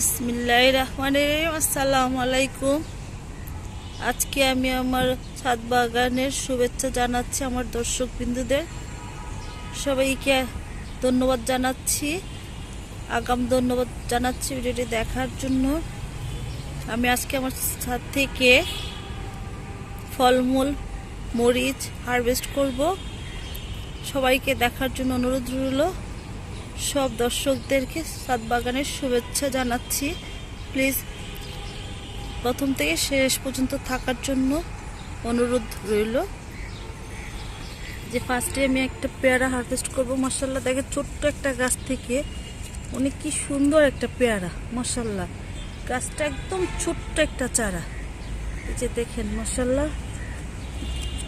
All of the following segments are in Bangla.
বিসমিল্লাহ রহমান আসসালামু আলাইকুম আজকে আমি আমার ছাদ বাগানের শুভেচ্ছা জানাচ্ছি আমার দর্শক বিন্দুদের সবাইকে ধন্যবাদ জানাচ্ছি। আগাম ধন্যবাদ জানাচ্ছি ভিডিওটি দেখার জন্য। আমি আজকে আমার ছাদ থেকে ফলমূল, মরিচ হারভেস্ট করব। সবাইকে দেখার জন্য অনুরোধ রইল। সব দর্শকদেরকে সাত বাগানের শুভেচ্ছা জানাচ্ছি। প্লিজ, প্রথম থেকে শেষ পর্যন্ত থাকার জন্য অনুরোধ রইল। যে ফার্স্টে আমি একটা পেয়ারা হারভেস্ট করব মশাল্লা দেখে ছোট্ট একটা গাছ থেকে। অনেক কি সুন্দর একটা পেয়ারা মশাল্লা গাছটা একদম ছোট্ট একটা চারা। এই যে দেখেন মশাল্লা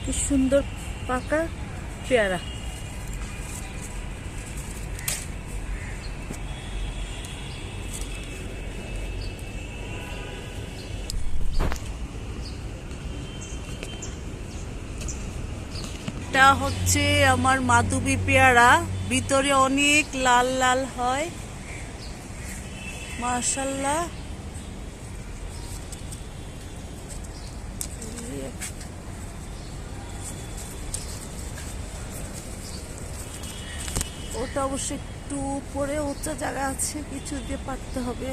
কি সুন্দর পাকা পেয়ারা। এটা হচ্ছে আমার মাধবী পেয়ারা। ভিতরে অনেক লাল লাল হয়। মাশাল্লাহ। ওটা অবশ্য একটু উপরে উঁচা জায়গা আছে, কিছু দিয়ে পারতে হবে।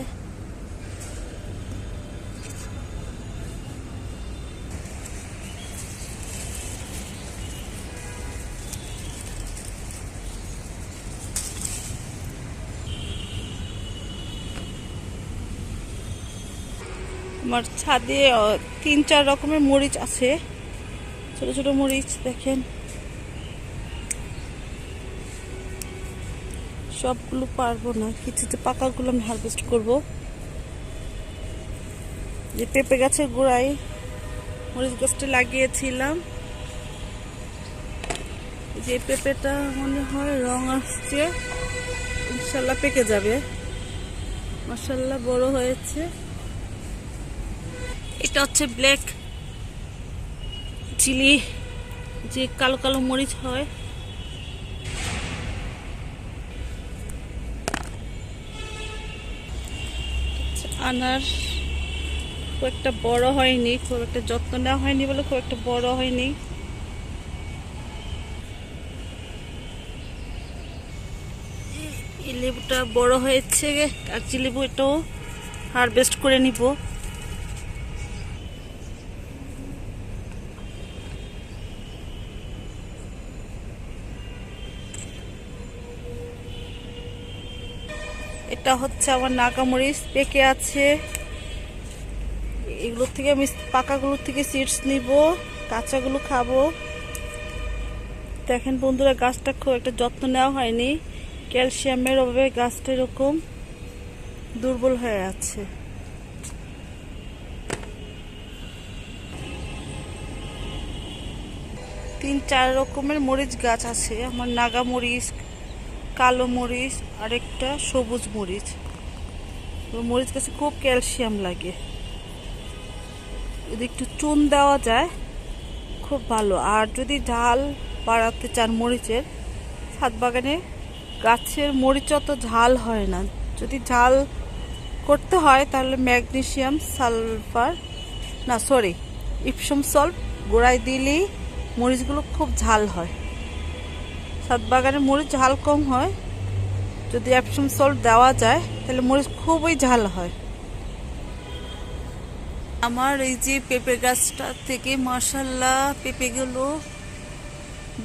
আমার ছাদে তিন, চার রকমের মরিচ আছে। ছোট ছোট মরিচ, দেখেন। সবগুলো পারব না। কিছুতে পাকাগুলো আমি হারভেস্ট করব। যে পেঁপে গাছের গোড়ায় মরিচ গাছটা লাগিয়েছিলাম, যে পেঁপেটা মনে হয় রং আসছে, ইনশাল্লাহ পেকে যাবে। মাসাল্লাহ বড় হয়েছে। এটা হচ্ছে ব্ল্যাক চিলি, যে কালো কালো মরিচ হয়। আনার খুব একটা বড় হয়নি, খুব একটা যত্ন নেওয়া হয়নি বলে খুব একটা বড় হয়নি। লেবুটা বড় হয়েছে কাগজি লেবু এটাও হারভেস্ট করে নিব। এটা হচ্ছে আমার নাগামরিচ পেকে আছে। এগুলোর থেকে আমি পাকাগুলোর থেকে সিডস নিব, কাঁচাগুলো খাব। দেখেন বন্ধুরা, গাছটা খুব একটা যত্ন নেওয়া হয়নি। ক্যালসিয়ামের অভাবে গাছটা এরকম দুর্বল হয়ে আছে। তিন চার রকমের মরিচ গাছ আছে, আমার নাগা মরিচ কালো মরিচ আর একটা সবুজ মরিচ। মরিচ গাছে খুব ক্যালসিয়াম লাগে। যদি একটু চুন দেওয়া যায়, খুব ভালো। আর যদি ঝাল বাড়াতে চান মরিচের, ছাদ বাগানে গাছের মরিচ অত ঝাল হয় না। যদি ঝাল করতে হয়, তাহলে ম্যাগনেশিয়াম সালফার, না, সরি, ইপসম সল্ট গোড়ায় দিলেই মরিচগুলো খুব ঝাল হয়। ছাদ বাগানে মরিচ ঝাল কম হয়। যদি অ্যাপসম সল্ট দেওয়া যায়, তাহলে মরিচ খুবই ঝাল হয়। আমার এই যে পেঁপে গাছটা থেকে মাসাল্লাহ পেঁপেগুলো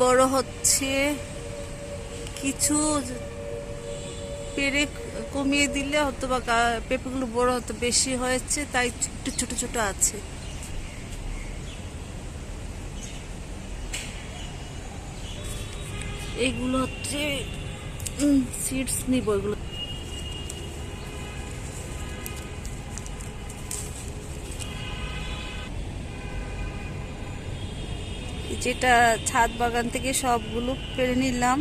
বড় হচ্ছে। কিছু পেরে কমিয়ে দিলে হয়তো বা পেঁপেগুলো বড় হতো বেশি হয়েছে, তাই একটু ছোট ছোট আছে। এইগুলো হচ্ছে সিডস নিব এগুলো। যেটা ছাদ বাগান থেকে সবগুলো পেরে নিলাম।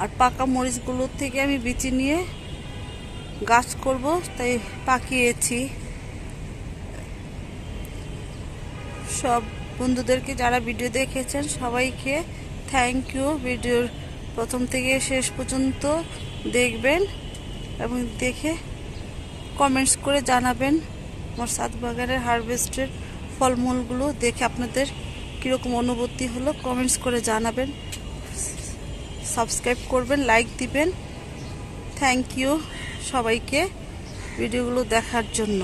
আর পাকা মরিচগুলোর থেকে আমি বিচি নিয়ে গাছ করব, তাই পাকিয়েছি। সব বন্ধুদেরকে যারা ভিডিও দেখেছেন, সবাইকে থ্যাংক ইউ। ভিডিওর প্রথম থেকে শেষ পর্যন্ত দেখবেন এবং দেখে কমেন্টস করে জানাবেন আমার সাত বাগানের হারভেস্টের ফলমূলগুলো দেখে আপনাদের কীরকম অনুভূতি হলো। কমেন্টস করে জানাবেন, সাবস্ক্রাইব করবেন, লাইক দিবেন। থ্যাংক ইউ সবাইকে ভিডিওগুলো দেখার জন্য।